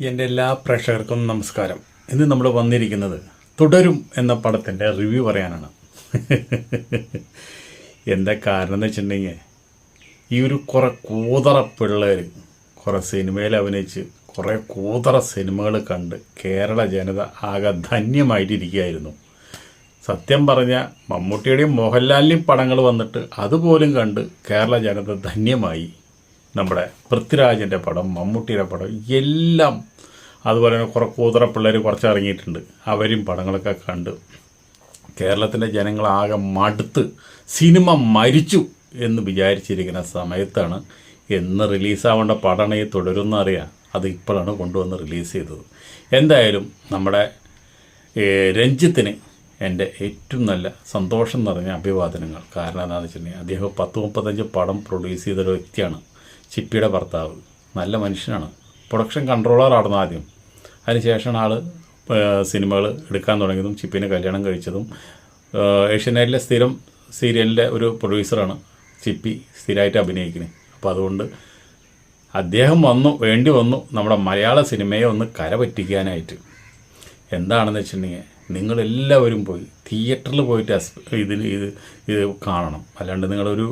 എന്റെ എല്ലാ പ്രേക്ഷകർക്കും നമസ്കാരം. ഇന്ന് നമ്മൾ വന്നിരിക്കുന്നത് തുടരും എന്ന പടത്തിന്റെ റിവ്യൂ പറയാനാണ്. എന്താ കാരണം എന്ന് വെച്ചിട്ടുണ്ടെങ്കിൽ ഈ ഒരു കുറേ കൂതറ പിള്ളേർ കുറേ സിനിമയിൽ അഭിനയിച്ച് കുറേ കൂതറ സിനിമകൾ കണ്ട് കേരള ജനത ആകെ ധന്യമായിട്ടിരിക്കുകയായിരുന്നു. സത്യം പറഞ്ഞാൽ മമ്മൂട്ടിയുടെയും മോഹൻലാലിന്റെയും പടങ്ങൾ വന്നിട്ട് അതുപോലും കണ്ട് കേരള ജനത ധന്യമായി. നമ്മുടെ പൃഥ്വിരാജിന്റെ പടം മമ്മൂട്ടിയുടെ പടം എല്ലാം അതുപോലെ തന്നെ കുറേ കൂതറ പിള്ളേർ കുറച്ച് ഇറങ്ങിയിട്ടുണ്ട് അവരും പടങ്ങളൊക്കെ കണ്ട് കേരളത്തിന്റെ ജനങ്ങളാകെ മടുത്ത് സിനിമ മരിച്ചു എന്ന് വിചാരിച്ചിരിക്കുന്ന സമയത്താണ് എന്ന് റിലീസാവേണ്ട പടമാണ് ഈ തുടരുന്ന അറിയാം അത് ഇപ്പോഴാണ് കൊണ്ടുവന്ന് റിലീസ് ചെയ്തത്. എന്തായാലും നമ്മുടെ രഞ്ജിത്തിന് എന്റെ ഏറ്റവും നല്ല സന്തോഷം നിറഞ്ഞ അഭിവാദനങ്ങൾ. കാരണം എന്താണെന്ന് വെച്ചിട്ടുണ്ടെങ്കിൽ അദ്ദേഹം പത്ത് മുപ്പത്തഞ്ച് പടം പ്രൊഡ്യൂസ് ചെയ്തൊരു വ്യക്തിയാണ്. ചിപ്പിയുടെ ഭർത്താവ്. നല്ല മനുഷ്യനാണ്. പ്രൊഡക്ഷൻ കൺട്രോളറായിരുന്നു ആദ്യം. അതിനുശേഷമാണ് ആൾ സിനിമകൾ എടുക്കാൻ തുടങ്ങിയതും ചിപ്പിനെ കല്യാണം കഴിച്ചതും. ഏഷ്യനെറ്റിലെ സ്ഥിരം സീരിയലിന്റെ ഒരു പ്രൊഡ്യൂസറാണ് ചിപ്പി സ്ഥിരമായിട്ട് അഭിനയിക്കുന്നത്. അപ്പോൾ അതുകൊണ്ട് അദ്ദേഹം വന്നു വേണ്ടി വന്നു നമ്മുടെ മലയാള സിനിമയെ ഒന്ന് കരപറ്റിക്കാനായിട്ട്. എന്താണെന്ന് വെച്ചിട്ടുണ്ടെങ്കിൽ നിങ്ങളെല്ലാവരും പോയി തിയേറ്ററിൽ പോയിട്ട് ഇതിന് ഇത് ഇത് കാണണം. അല്ലാണ്ട് നിങ്ങളൊരു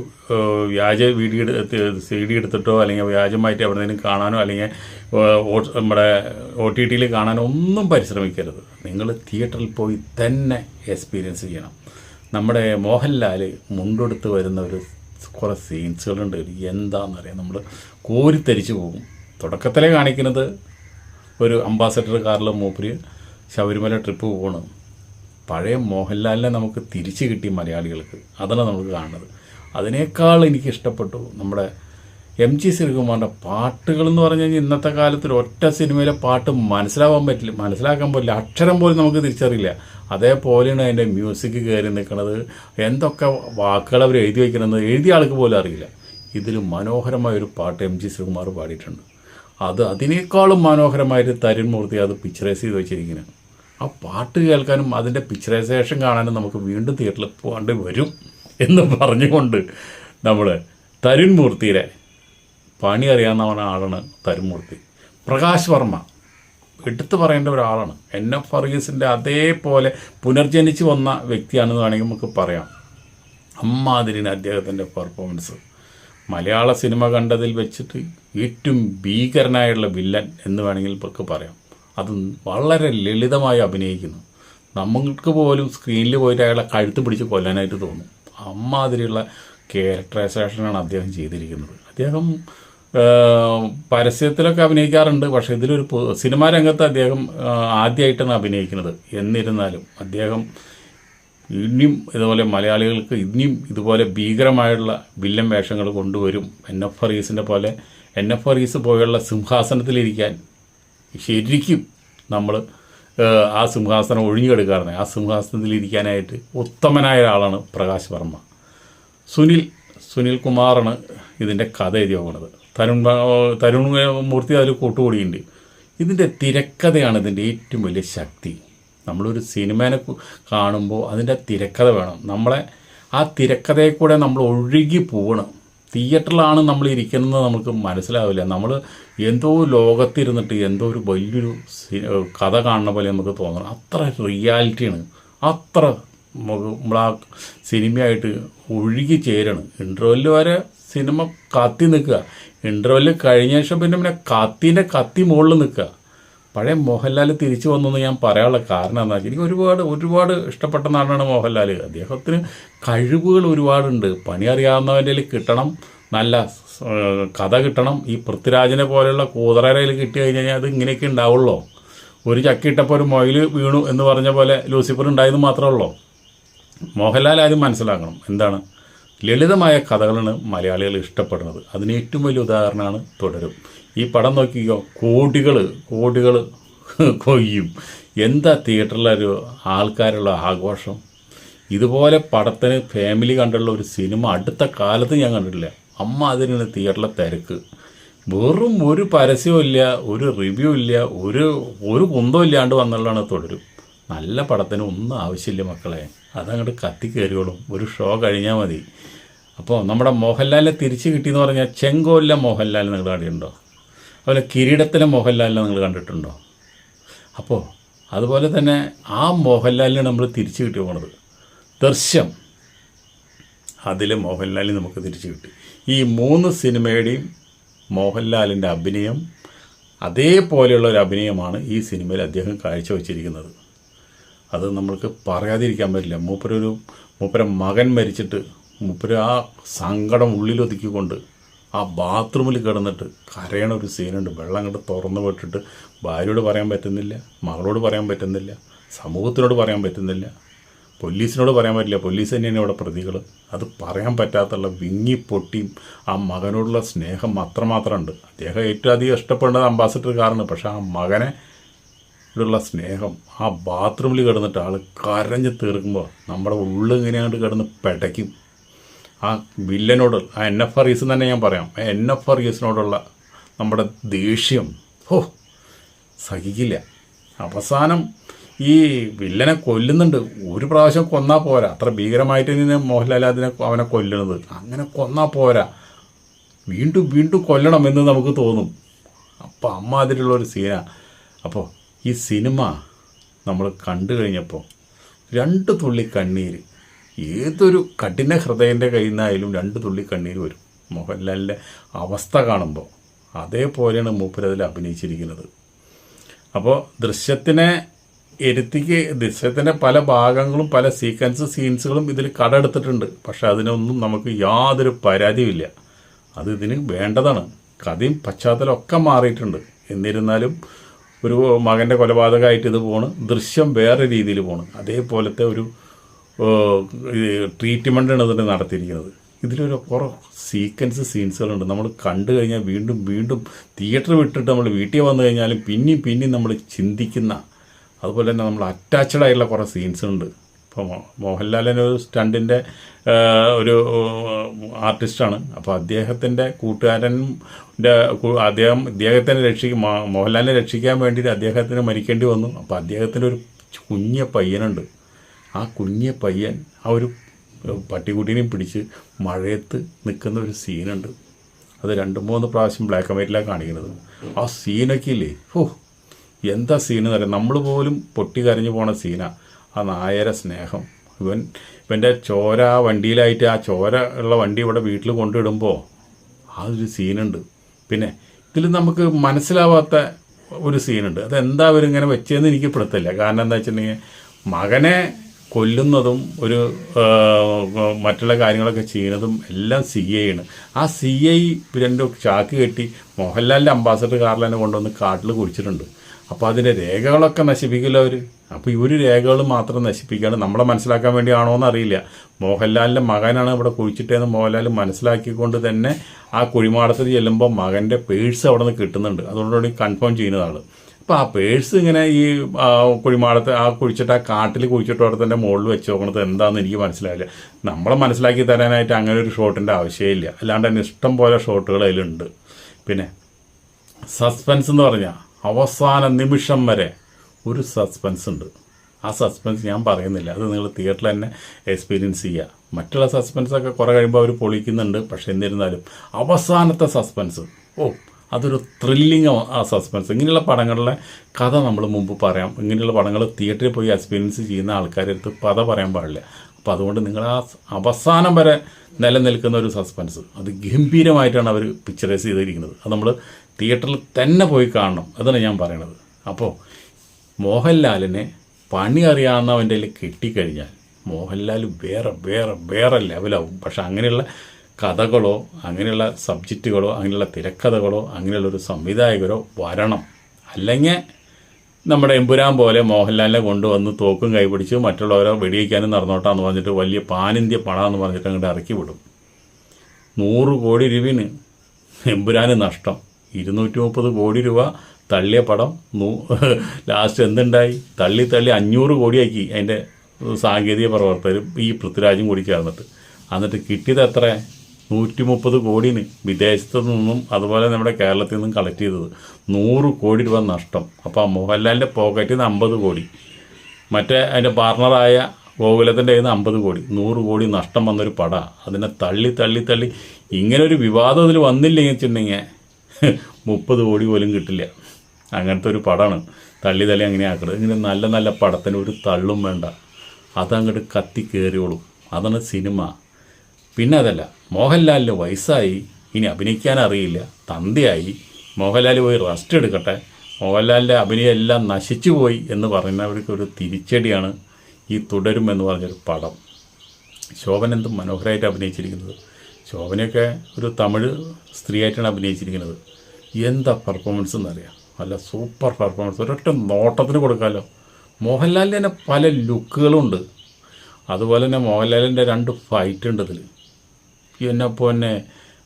വ്യാജ വീഡിയോ എടുത്ത് സി ഡി എടുത്തിട്ടോ അല്ലെങ്കിൽ വ്യാജമായിട്ട് എവിടെയെങ്കിലും കാണാനോ അല്ലെങ്കിൽ നമ്മുടെ ഒ ടി ടിയിൽ കാണാനോ ഒന്നും പരിശ്രമിക്കരുത്. നിങ്ങൾ തിയേറ്ററിൽ പോയി തന്നെ എക്സ്പീരിയൻസ് ചെയ്യണം. നമ്മുടെ മോഹൻലാൽ മുണ്ടെടുത്ത് വരുന്ന ഒരു കുറേ സീൻസുകളുണ്ട്. എന്താണെന്നറിയാം നമ്മൾ കോരിത്തരിച്ചു പോകും. തുടക്കത്തിലെ കാണിക്കുന്നത് ഒരു അംബാസഡർ കാറിൽ മൂപ്പര് ശബരിമല ട്രിപ്പ് പോകണം പഴയ മോഹൻലാലിനെ നമുക്ക് തിരിച്ചു കിട്ടി മലയാളികൾക്ക്. അതാണ് നമുക്ക് കാണുന്നത്. അതിനേക്കാൾ എനിക്ക് ഇഷ്ടപ്പെട്ടു നമ്മുടെ എം ജി ശ്രീകുമാറിന്റെ പാട്ടുകൾ എന്ന് പറഞ്ഞു കഴിഞ്ഞാൽ ഇന്നത്തെ കാലത്തിൽ ഒറ്റ സിനിമയിലെ പാട്ട് മനസ്സിലാവാൻ പറ്റില്ല. മനസ്സിലാക്കാൻ പറ്റില്ല അക്ഷരം പോലും നമുക്ക് തിരിച്ചറിയില്ല. അതേപോലെയാണ് അതിന്റെ മ്യൂസിക് കയറി നിൽക്കുന്നത്. എന്തൊക്കെ വാക്കുകൾ അവർ എഴുതി വയ്ക്കണമെന്ന് എഴുതിയ ആൾക്ക് പോലും അറിയില്ല. ഇതിൽ മനോഹരമായ ഒരു പാട്ട് എം ജി ശ്രീകുമാർ പാടിയിട്ടുണ്ട്. അത് അതിനേക്കാളും മനോഹരമായിട്ട് തരുൺ മൂർത്തി അത് പിക്ചറൈസ് ചെയ്ത് വെച്ചിരിക്കുന്നത് ആ പാട്ട് കേൾക്കാനും അതിന്റെ പിക്ചറൈസേഷൻ കാണാനും നമുക്ക് വീണ്ടും തിയേറ്ററിൽ പോകാണ്ട് വരും എന്ന് പറഞ്ഞുകൊണ്ട് നമ്മൾ തരുൺ മൂർത്തിയുടെ പണി അറിയാവുന്ന ആളാണ് തരുൺ മൂർത്തി. പ്രകാശ് വർമ്മ. എടുത്തു പറയേണ്ട ഒരാളാണ്. എൻ എഫ് ഫർഗീസിന്റെ അതേപോലെ പുനർജനിച്ച് വന്ന വ്യക്തിയാണെന്ന് വേണമെങ്കിൽ നമുക്ക് പറയാം. അമ്മാതിരിന് അദ്ദേഹത്തിന്റെ പെർഫോമൻസ് മലയാള സിനിമ കണ്ടതിൽ വെച്ചിട്ട് ഏറ്റവും ഭീകരനായുള്ള വില്ലൻ എന്ന് വേണമെങ്കിൽ ഇവർക്ക് പറയാം. അത് വളരെ ലളിതമായി അഭിനയിക്കുന്നു. നമ്മൾക്ക് പോലും സ്ക്രീനിൽ പോയിട്ട് അയാളെ കഴുത്ത് പിടിച്ച് കൊല്ലാനായിട്ട് തോന്നും. അമ്മാതിരിയുള്ള ക്യാരക്ടറൈസേഷനാണ് അദ്ദേഹം ചെയ്തിരിക്കുന്നത്. അദ്ദേഹം പരസ്യത്തിലൊക്കെ അഭിനയിക്കാറുണ്ട്. പക്ഷേ ഇതിലൊരു സിനിമാ രംഗത്ത് അദ്ദേഹം ആദ്യമായിട്ടാണ് അഭിനയിക്കുന്നത്. എന്നിരുന്നാലും അദ്ദേഹം ഇനിയും ഇതുപോലെ മലയാളികൾക്ക് ഇനിയും ഇതുപോലെ ഭീകരമായുള്ള വില്ലൻ വേഷങ്ങൾ കൊണ്ടുവരും. എൻ എഫ് ഫറീസിന്റെ പോലെ എൻ എഫ് ഫറീസ് പോലെയുള്ള സിംഹാസനത്തിലിരിക്കാൻ ശരിക്കും നമ്മൾ ആ സിംഹാസനം ഒഴിഞ്ഞെടുക്കാറുണ്ട്. ആ സിംഹാസനത്തിലിരിക്കാനായിട്ട് ഉത്തമനായ ഒരാളാണ് പ്രകാശ് വർമ്മ. സുനിൽ സുനിൽ കുമാറാണ് ഇതിന്റെ കഥ എഴുതി പോകുന്നത് തരുൺ തരുൺ മൂർത്തി അതിൽ കൂട്ടുകൂടിയുണ്ട് ഇതിന്റെ തിരക്കഥയാണ് ഇതിന്റെ ഏറ്റവും വലിയ ശക്തി. നമ്മളൊരു സിനിമേനെ കാണുമ്പോൾ അതിന്റെ തിരക്കഥ വേണം. നമ്മളെ ആ തിരക്കഥയെ കൂടെ നമ്മൾ ഒഴുകി പോകണം. തിയേറ്ററിലാണ് നമ്മൾ ഇരിക്കുന്നത് നമുക്ക് മനസ്സിലാവില്ല. നമ്മൾ എന്തോ ലോകത്തിരുന്നിട്ട് എന്തോ ഒരു വലിയൊരു കഥ കാണുന്ന പോലെ നമുക്ക് തോന്നണം. അത്ര റിയാലിറ്റിയാണ്. അത്ര നമുക്ക് നമ്മളാ സിനിമയായിട്ട് ഒഴുകി ചേരണം. ഇന്റർവെല്ല് വരെ സിനിമ കത്തി നിൽക്കുക. ഇന്റർവെല്ല് കഴിഞ്ഞ ശേഷം പിന്നെ പിന്നെ കത്തിന്റെ കത്തി മുകളിൽ നിൽക്കുക. പഴയ മോഹൻലാൽ തിരിച്ചു വന്നെന്ന് ഞാൻ പറയാനുള്ള കാരണം എന്താ വെച്ചാൽ എനിക്ക് ഒരുപാട് ഒരുപാട് ഇഷ്ടപ്പെട്ട നാടാണ് മോഹൻലാൽ അദ്ദേഹത്തിന് കഴിവുകൾ ഒരുപാടുണ്ട്. പണി അറിയാവുന്നവന്റെ കിട്ടണം. നല്ല കഥ കിട്ടണം. ഈ പൃഥ്വിരാജിനെ പോലെയുള്ള കൂതറയിൽ കിട്ടി കഴിഞ്ഞാൽ അത് ഇങ്ങനെയൊക്കെ ഉണ്ടാവുള്ളൂ. ഒരു ചക്കിയിട്ടപ്പോൾ ഒരു മൊയിൽ വീണു എന്ന് പറഞ്ഞ പോലെ ലൂസിഫർ ഉണ്ടായത് മാത്രമേ ഉള്ളൂ. മോഹൻലാൽ ആദ്യം മനസ്സിലാക്കണം. എന്താണ്? ലളിതമായ കഥകളാണ് മലയാളികൾ ഇഷ്ടപ്പെടുന്നത്. അതിന് ഏറ്റവും വലിയ ഉദാഹരണമാണ് തുടരും. ഈ പടം നോക്കിക്കോ കോടികൾ കോടികൾ കൊയ്യും. എന്താ തിയേറ്ററിലൊരു ആൾക്കാരുള്ള ആഘോഷം? ഇതുപോലെ പടത്തിന് ഫാമിലി കണ്ടുള്ള ഒരു സിനിമ അടുത്ത കാലത്ത് ഞാൻ കണ്ടിട്ടില്ല. അമ്മ അതിനാണ് തിയേറ്ററിലെ തിരക്ക്. വെറും ഒരു പരസ്യവും ഇല്ല ഒരു റിവ്യൂ ഇല്ല ഒരു ഒരു കുന്തവും ഇല്ലാണ്ട് വന്നുള്ളതാണ് തുടരും. നല്ല പടത്തിന് ഒന്നും ആവശ്യമില്ല മക്കളെ. അതങ്ങോട്ട് കത്തി കയറിയോളും ഒരു ഷോ കഴിഞ്ഞാൽ മതി. അപ്പോൾ നമ്മുടെ മോഹൻലാലിനെ തിരിച്ച് കിട്ടിയെന്ന് പറഞ്ഞാൽ ചെങ്കോല്ല മോഹൻലാൽ നിങ്ങൾ കണ്ടിട്ടുണ്ടോ? അതുപോലെ കിരീടത്തിലെ മോഹൻലാലിനെ നിങ്ങൾ കണ്ടിട്ടുണ്ടോ? അപ്പോൾ അതുപോലെ തന്നെ ആ മോഹൻലാലിനെ നമ്മൾ തിരിച്ചു കിട്ടി പോണത്. ദൃശ്യം. അതിൽ മോഹൻലാലിന് നമുക്ക് തിരിച്ചു കിട്ടി. ഈ മൂന്ന് സിനിമയുടെയും മോഹൻലാലിന്റെ അഭിനയം അതേപോലെയുള്ള ഒരു അഭിനയമാണ് ഈ സിനിമയിൽ അദ്ദേഹം കാഴ്ചവെച്ചിരിക്കുന്നത്. അത് നമ്മൾക്ക് പറയാതിരിക്കാൻ പറ്റില്ല. മൂപ്പരൊരു മൂപ്പര മകൻ മരിച്ചിട്ട് മൂപ്പര ആ സങ്കടം ഉള്ളിലൊതുക്കിക്കൊണ്ട് ആ ബാത്റൂമിൽ കിടന്നിട്ട് കരയണ ഒരു സീനുണ്ട്. വെള്ളം അങ്ങോട്ട് തുറന്നു വിട്ടിട്ട് ഭാര്യയോട് പറയാൻ പറ്റുന്നില്ല മകളോട് പറയാൻ പറ്റുന്നില്ല സമൂഹത്തിനോട് പറയാൻ പറ്റുന്നില്ല പോലീസിനോട് പറയാൻ പറ്റില്ല. പോലീസ് തന്നെയാണ് ഇവിടെ പ്രതികൾ അത് പറയാൻ പറ്റാത്തുള്ള വിങ്ങി പൊട്ടിയും ആ മകനോടുള്ള സ്നേഹം അത്രമാത്രമുണ്ട്. അദ്ദേഹം ഏറ്റവും അധികം ഇഷ്ടപ്പെടുന്നത് അംബാസഡർ കാറാണ് പക്ഷേ ആ മകനെ ഉള്ള സ്നേഹം ആ ബാത്റൂമിൽ കിടന്നിട്ട് ആൾ കരഞ്ഞ് തീർക്കുമ്പോൾ നമ്മുടെ അങ്ങോട്ട് കിടന്ന് പെടയ്ക്കും. ആ വില്ലനോട് ആ എൻ എഫ് ആർ തന്നെ ഞാൻ പറയാം. എൻ എഫ് ആർ ഈസിനോടുള്ള നമ്മുടെ ദേഷ്യം ഹോ സഹിക്കില്ല. അവസാനം ഈ വില്ലനെ കൊല്ലുന്നുണ്ട്. ഒരു പ്രാവശ്യം കൊന്നാൽ പോരാ. അത്ര ഭീകരമായിട്ട് തന്നെ മോഹൻലാൽ അതിനെ അവനെ കൊല്ലണത്. അങ്ങനെ കൊന്നാൽ പോരാ. വീണ്ടും വീണ്ടും കൊല്ലണം എന്ന് നമുക്ക് തോന്നും. അപ്പോൾ അമ്മ അതിലുള്ള ഒരു സീനാണ് അപ്പോൾ ഈ സിനിമ നമ്മൾ കണ്ടു കഴിഞ്ഞപ്പോൾ രണ്ട് തുള്ളി കണ്ണീര് ഏതൊരു കഠിന ഹൃദയന്റെ കയ്യിൽ നിന്നായാലും രണ്ട് തുള്ളി കണ്ണീര് വരും. മോഹൻലാലിന്റെ അവസ്ഥ കാണുമ്പോൾ അതേപോലെയാണ് മൂപ്പരതിൽ അഭിനയിച്ചിരിക്കുന്നത്. അപ്പോൾ ദൃശ്യത്തിനെ എരുത്തിക്ക് ദൃശ്യത്തിന്റെ പല ഭാഗങ്ങളും പല സീക്വൻസ് സീൻസുകളും ഇതിൽ കടമെടുത്തിട്ടുണ്ട് പക്ഷെ അതിനൊന്നും നമുക്ക് യാതൊരു പരാതിയുമില്ല. അത് ഇതിന് വേണ്ടതാണ്. കഥയും പശ്ചാത്തലമൊക്കെ മാറിയിട്ടുണ്ട്. എന്നിരുന്നാലും ഒരു മകന്റെ കൊലപാതകമായിട്ട് ഇത് പോണ്. ദൃശ്യം വേറെ രീതിയിൽ പോണ്. അതേപോലത്തെ ഒരു ട്രീറ്റ്മെന്റാണ് ഇതിന് നടത്തിയിരിക്കുന്നത്. ഇതിലൊരു കുറേ സീക്വൻസ് സീൻസുകളുണ്ട് നമ്മൾ കണ്ടു കഴിഞ്ഞാൽ വീണ്ടും വീണ്ടും തിയേറ്റർ വിട്ടിട്ട് നമ്മൾ വീട്ടിൽ വന്നു കഴിഞ്ഞാലും പിന്നെയും പിന്നെയും നമ്മൾ ചിന്തിക്കുന്ന അതുപോലെ തന്നെ നമ്മൾ അറ്റാച്ച്ഡ് ആയിട്ടുള്ള കുറേ സീൻസ് ഉണ്ട് ഇപ്പോൾ മോഹൻലാലിന് ഒരു സ്റ്റണ്ടിന്റെ ഒരു ആർട്ടിസ്റ്റാണ്. അപ്പോൾ അദ്ദേഹത്തിന്റെ കൂട്ടുകാരന്റെ അദ്ദേഹം അദ്ദേഹത്തിനെ രക്ഷിക്കും മോഹൻലാലിനെ രക്ഷിക്കാൻ വേണ്ടിയിട്ട് അദ്ദേഹത്തിന് മരിക്കേണ്ടി വന്നു. അപ്പോൾ അദ്ദേഹത്തിന്റെ ഒരു കുഞ്ഞ പയ്യനുണ്ട്. ആ കുഞ്ഞ പയ്യൻ ആ ഒരു പട്ടിക്കുട്ടീനെയും പിടിച്ച് മഴയത്ത് നിൽക്കുന്ന ഒരു സീനുണ്ട്. അത് രണ്ട് മൂന്ന് പ്രാവശ്യം ബ്ലാക്ക് ആൻഡ് വൈറ്റിലാണ് കാണിക്കുന്നത്. ആ സീനൊക്കെ ഇല്ലേ? ഓ എന്താ സീൻ എന്ന് പറയാം നമ്മൾ പോലും പൊട്ടി കരഞ്ഞു പോണ സീനാ. ആ നായര സ്നേഹം. ഇവൻ ഇവന്റെ ചോര വണ്ടിയിലായിട്ട് ആ ചോര ഉള്ള വണ്ടി ഇവിടെ വീട്ടിൽ കൊണ്ടിടുമ്പോൾ ഒരു സീനുണ്ട്. പിന്നെ ഇതിൽ നമുക്ക് മനസ്സിലാവാത്ത ഒരു സീനുണ്ട്. അതെന്താ അവരിങ്ങനെ വെച്ചതെന്ന് എനിക്ക് പെടുത്തില്ല കാരണം എന്താ വെച്ചിട്ടുണ്ടെങ്കിൽ മകനെ കൊല്ലുന്നതും ഒരു മറ്റുള്ള കാര്യങ്ങളൊക്കെ ചെയ്യുന്നതും എല്ലാം സി ഐ ആണ്. ആ സി ഐ രണ്ടും ചാക്ക് കെട്ടി മോഹൻലാലിന്റെ അംബാസഡർ കാറിൽ തന്നെ കൊണ്ടുവന്ന് കാട്ടിൽ കുടിച്ചിട്ടുണ്ട്. അപ്പോൾ അതിന്റെ രേഖകളൊക്കെ നശിപ്പിക്കില്ല അവർ അപ്പോൾ ഈ ഒരു രേഖകൾ മാത്രം നശിപ്പിക്കുകയാണ് നമ്മളെ മനസ്സിലാക്കാൻ വേണ്ടിയാണോ എന്ന് അറിയില്ല മോഹൻലാലിന്റെ മകനാണ് ഇവിടെ കുഴിച്ചിട്ടതെന്ന് മോഹൻലാൽ മനസ്സിലാക്കിക്കൊണ്ട് തന്നെ ആ കുഴിമാടത്തിൽ ചെല്ലുമ്പോൾ മകന്റെ പേഴ്സ് അവിടെ നിന്ന് കിട്ടുന്നുണ്ട് അതുകൊണ്ടുകൂടി കൺഫേം ചെയ്യുന്നതാണ് അപ്പോൾ ആ പേഴ്സ് ഇങ്ങനെ ഈ കുഴിമാടത്ത് ആ കുഴിച്ചിട്ട് ആ കാട്ടിൽ തന്നെ മുകളിൽ വെച്ച് നോക്കണത് എന്താണെന്ന് എനിക്ക് മനസ്സിലായില്ല. നമ്മളെ മനസ്സിലാക്കി തരാനായിട്ട് അങ്ങനെ ഒരു ഷോട്ടിന്റെ ആവശ്യമില്ല. അല്ലാണ്ട് തന്നെ ഇഷ്ടം പോലെ ഷോട്ടുകൾ അതിലുണ്ട്. പിന്നെ സസ്പെൻസ് എന്ന് പറഞ്ഞാൽ അവസാന നിമിഷം വരെ ഒരു സസ്പെൻസ് ഉണ്ട്. ആ സസ്പെൻസ് ഞാൻ പറയുന്നില്ല. അത് നിങ്ങൾ തിയേറ്ററിൽ തന്നെ എക്സ്പീരിയൻസ് ചെയ്യുക. മറ്റുള്ള സസ്പെൻസൊക്കെ കുറേ കഴിയുമ്പോൾ അവർ പൊളിക്കുന്നുണ്ട്. പക്ഷെ എന്നിരുന്നാലും അവസാനത്തെ സസ്പെൻസ് ഓ അതൊരു ത്രില്ലിങ് ആ സസ്പെൻസ് ഇങ്ങനെയുള്ള പടങ്ങളിലെ കഥ നമ്മൾ മുമ്പ് പറയാം. ഇങ്ങനെയുള്ള പടങ്ങൾ തിയേറ്ററിൽ പോയി എക്സ്പീരിയൻസ് ചെയ്യുന്ന ആൾക്കാരുടെ അടുത്ത് കഥ പറയാൻ പാടില്ല. അപ്പോൾ അതുകൊണ്ട് നിങ്ങൾ ആ അവസാനം വരെ നിലനിൽക്കുന്ന ഒരു സസ്പെൻസ് അത് ഗംഭീരമായിട്ടാണ് അവർ പിക്ചറൈസ് ചെയ്തിരിക്കുന്നത്. അത് നമ്മൾ തിയേറ്ററിൽ തന്നെ പോയി കാണണം. അതാണ് ഞാൻ പറയണത്. അപ്പോൾ മോഹൻലാലിനെ പണി അറിയാവുന്നവന്റെ കിട്ടിക്കഴിഞ്ഞാൽ മോഹൻലാൽ വേറെ വേറെ വേറെ ലെവലാവും. പക്ഷെ അങ്ങനെയുള്ള കഥകളോ അങ്ങനെയുള്ള സബ്ജക്റ്റുകളോ അങ്ങനെയുള്ള തിരക്കഥകളോ അങ്ങനെയുള്ള ഒരു സംവിധായകരോ വരണം. അല്ലെങ്കിൽ നമ്മുടെ എമ്പുരാൻ പോലെ മോഹൻലാലിനെ കൊണ്ടുവന്ന് തോക്കും കൈപിടിച്ച് മറ്റുള്ളവരെ വെടിവെക്കാനും നടന്നോട്ടാന്ന് പറഞ്ഞിട്ട് വലിയ പാനിന്ത്യ പണമെന്ന് പറഞ്ഞിട്ട് അങ്ങോട്ട് ഇറക്കി വിടും. നൂറ് കോടി രൂപന് എമ്പുരാന് നഷ്ടം. ഇരുന്നൂറ്റി മുപ്പത് കോടി രൂപ തള്ളിയ പടം നൂ ലാസ്റ്റ് എന്തുണ്ടായി? തള്ളി തള്ളി അഞ്ഞൂറ് കോടിയാക്കി അതിന്റെ സാങ്കേതിക പ്രവർത്തകരും ഈ പൃഥ്വിരാജും കൂടി ചേർന്നിട്ട്. എന്നിട്ട് കിട്ടിയത് എത്ര നൂറ്റി മുപ്പത് കോടിന് വിദേശത്തു നിന്നും അതുപോലെ നമ്മുടെ കേരളത്തിൽ നിന്നും കളക്ട് ചെയ്തത്. നൂറ് കോടി രൂപ നഷ്ടം. അപ്പോൾ മോഹൻലാലിന്റെ പോക്കറ്റിൽ നിന്ന് അമ്പത് കോടി. മറ്റേ അതിന്റെ പാർട്ണറായ ഗോകുലത്തിന്റെ കയ്യിൽ നിന്ന് അമ്പത് കോടി. നൂറ് കോടി നഷ്ടം വന്നൊരു പട. അതിനെ തള്ളി തള്ളി തള്ളി. ഇങ്ങനൊരു വിവാദം അതിൽ വന്നില്ലെങ്കിൽ വെച്ചിട്ടുണ്ടെങ്കിൽ മുപ്പത് കോടി പോലും കിട്ടില്ല. അങ്ങനത്തെ ഒരു പടമാണ്. തള്ളി തള്ളി അങ്ങനെ ആക്കുന്നത് ഇങ്ങനെ നല്ല നല്ല പടത്തിന് ഒരു തള്ളും വേണ്ട. അതങ്ങോട്ട് കത്തി കയറിയോളും അതാണ് സിനിമ. പിന്നെ അതല്ല മോഹൻലാലിന് വയസ്സായി. ഇനി അഭിനയിക്കാൻ അറിയില്ല. തന്തയായി. മോഹൻലാൽ പോയി റെസ്റ്റ് എടുക്കട്ടെ. മോഹൻലാലിന്റെ അഭിനയം എല്ലാം നശിച്ചു പോയി എന്ന് പറയുന്നവർക്ക് ഒരു തിരിച്ചടിയാണ് ഈ തുടരും എന്ന് പറഞ്ഞൊരു പടം. ശോഭന എന്ത് മനോഹരമായിട്ട് അഭിനയിച്ചിരിക്കുന്നത്. ശോഭനയൊക്കെ ഒരു തമിഴ് സ്ത്രീയായിട്ടാണ് അഭിനയിച്ചിരിക്കുന്നത്. എന്താ പെർഫോമൻസ് എന്നറിയാം. നല്ല സൂപ്പർ പെർഫോമൻസ് ഒരൊറ്റ നോട്ടത്തിന് കൊടുക്കാമല്ലോ മോഹൻലാലിന്റെ തന്നെ പല ലുക്കുകളുണ്ട് അതുപോലെ തന്നെ മോഹൻലാലിന്റെ രണ്ട് ഫൈറ്റ് ഉണ്ട് ഇതിൽ എന്നെ തന്നെ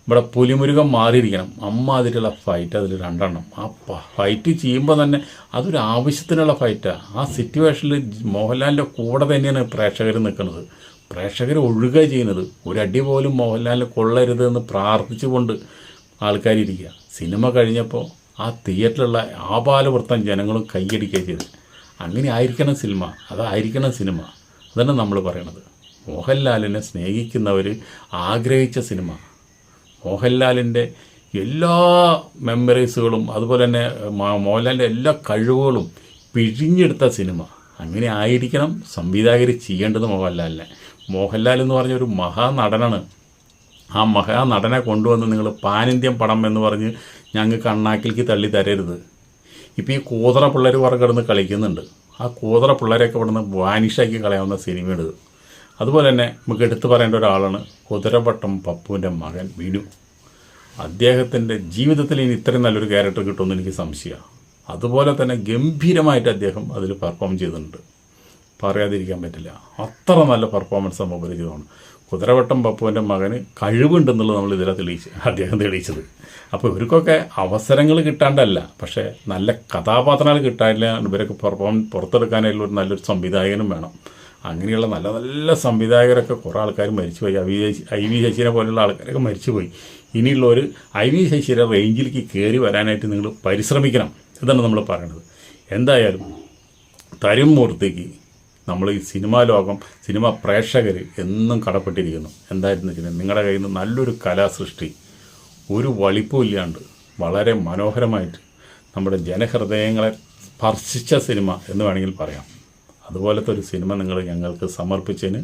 ഇവിടെ പുലിമുരുകം മാറിയിരിക്കണം. അമ്മാതിരിയുള്ള ഫൈറ്റ് അതിൽ രണ്ടെണ്ണം. ആ ഫൈറ്റ് ചെയ്യുമ്പോൾ തന്നെ അതൊരു ആവശ്യത്തിനുള്ള ഫൈറ്റാണ് ആ. സിറ്റുവേഷനിൽ മോഹൻലാലിന്റെ കൂടെ തന്നെയാണ് പ്രേക്ഷകർ നിൽക്കുന്നത്. പ്രേക്ഷകർ ഒഴുകുക ചെയ്യുന്നത്. ഒരടി പോലും മോഹൻലാലിനെ കൊള്ളരുത് എന്ന് പ്രാർത്ഥിച്ചുകൊണ്ട് ആൾക്കാരിരിക്കുക. സിനിമ കഴിഞ്ഞപ്പോൾ ആ തിയേറ്ററിലുള്ള ആപാലവൃത്തം ജനങ്ങളും കൈയടിക്കുക ചെയ്ത്. അങ്ങനെ ആയിരിക്കണം സിനിമ. അതായിരിക്കണം സിനിമ. അതന്നെ നമ്മൾ പറയണത്. മോഹൻലാലിനെ സ്നേഹിക്കുന്നവർ ആഗ്രഹിച്ച സിനിമ. മോഹൻലാലിന്റെ എല്ലാ മെമ്മറീസുകളും അതുപോലെ തന്നെ മോഹൻലാലിന്റെ എല്ലാ കഴിവുകളും പിഴിഞ്ഞെടുത്ത സിനിമ. അങ്ങനെ ആയിരിക്കണം സംവിധായകർ ചെയ്യേണ്ടത് മോഹൻലാലിനെ. മോഹൻലാൽ എന്ന് പറഞ്ഞ ഒരു മഹാനടനാണ് ആ മഹാനടനെ കൊണ്ടുവന്ന് നിങ്ങൾ പാനിന്ത്യൻ പടം എന്ന് പറഞ്ഞ് ഞങ്ങൾക്ക് കണ്ണാക്കിലേക്ക് തള്ളി തരരുത്. ഇപ്പോൾ ഈ കൂതറ പിള്ളേർ പുറകെ കിടന്ന് കളിക്കുന്നുണ്ട്. ആ കൂതറ പിള്ളേരെയൊക്കെ ഇവിടുന്ന് വാനിഷാക്കി കളയാവുന്ന സിനിമയാണ് ഇത്. അതുപോലെ തന്നെ നമുക്ക് എടുത്തു പറയേണ്ട ഒരാളാണ് കുതിരവട്ടം പപ്പുവിന്റെ മകൻ വിനു അദ്ദേഹത്തിന്റെ ജീവിതത്തിൽ ഇനി ഇത്രയും നല്ലൊരു ക്യാരക്ടർ കിട്ടുമെന്ന് എനിക്ക് സംശയമാണ് അതുപോലെ തന്നെ ഗംഭീരമായിട്ട് അദ്ദേഹം അതിൽ പെർഫോം ചെയ്തിട്ടുണ്ട്. പറയാതിരിക്കാൻ പറ്റില്ല. അത്ര നല്ല പെർഫോമൻസ് നമ്മൾ ചെയ്തതാണ് കുതിരവട്ടം പപ്പുവിന്റെ മകന് കഴിവുണ്ടെന്നുള്ളത് നമ്മൾ ഇതിലെ തെളിയിച്ച് അദ്ദേഹം തെളിയിച്ചത്. അപ്പോൾ ഇവർക്കൊക്കെ അവസരങ്ങൾ കിട്ടാണ്ടല്ല. പക്ഷേ നല്ല കഥാപാത്രങ്ങൾ കിട്ടാനില്ല. ഇവരൊക്കെ പെർഫോം പുറത്തെടുക്കാനായിട്ടുള്ള ഒരു നല്ലൊരു സംവിധായകനും വേണം. അങ്ങനെയുള്ള നല്ല നല്ല സംവിധായകരൊക്കെ കുറേ ആൾക്കാർ മരിച്ചുപോയി. ഐ വി ഐ വി ശശിനെ പോലെയുള്ള ആൾക്കാരൊക്കെ മരിച്ചുപോയി. ഇനിയുള്ളവർ ഐ വി ശശിയുടെ റേഞ്ചിലേക്ക് കയറി വരാനായിട്ട് നിങ്ങൾ പരിശ്രമിക്കണം ഇതാണ് നമ്മൾ പറയണത്. എന്തായാലും തരും മൂർത്തിക്ക് നമ്മൾ ഈ സിനിമാ ലോകം സിനിമ പ്രേക്ഷകർ എന്നും കടപ്പെട്ടിരിക്കുന്നു. എന്തായിരുന്നു വെച്ചിട്ടുണ്ടെങ്കിൽ നിങ്ങളുടെ കയ്യിൽ നിന്ന് നല്ലൊരു കലാസൃഷ്ടി ഒരു വളിപ്പും ഇല്ലാണ്ട് വളരെ മനോഹരമായിട്ട് നമ്മുടെ ജനഹൃദയങ്ങളെ സ്പർശിച്ച സിനിമ എന്ന് വേണമെങ്കിൽ പറയാം. അതുപോലത്തെ ഒരു സിനിമ നിങ്ങൾ ഞങ്ങൾക്ക് സമർപ്പിച്ചതിന്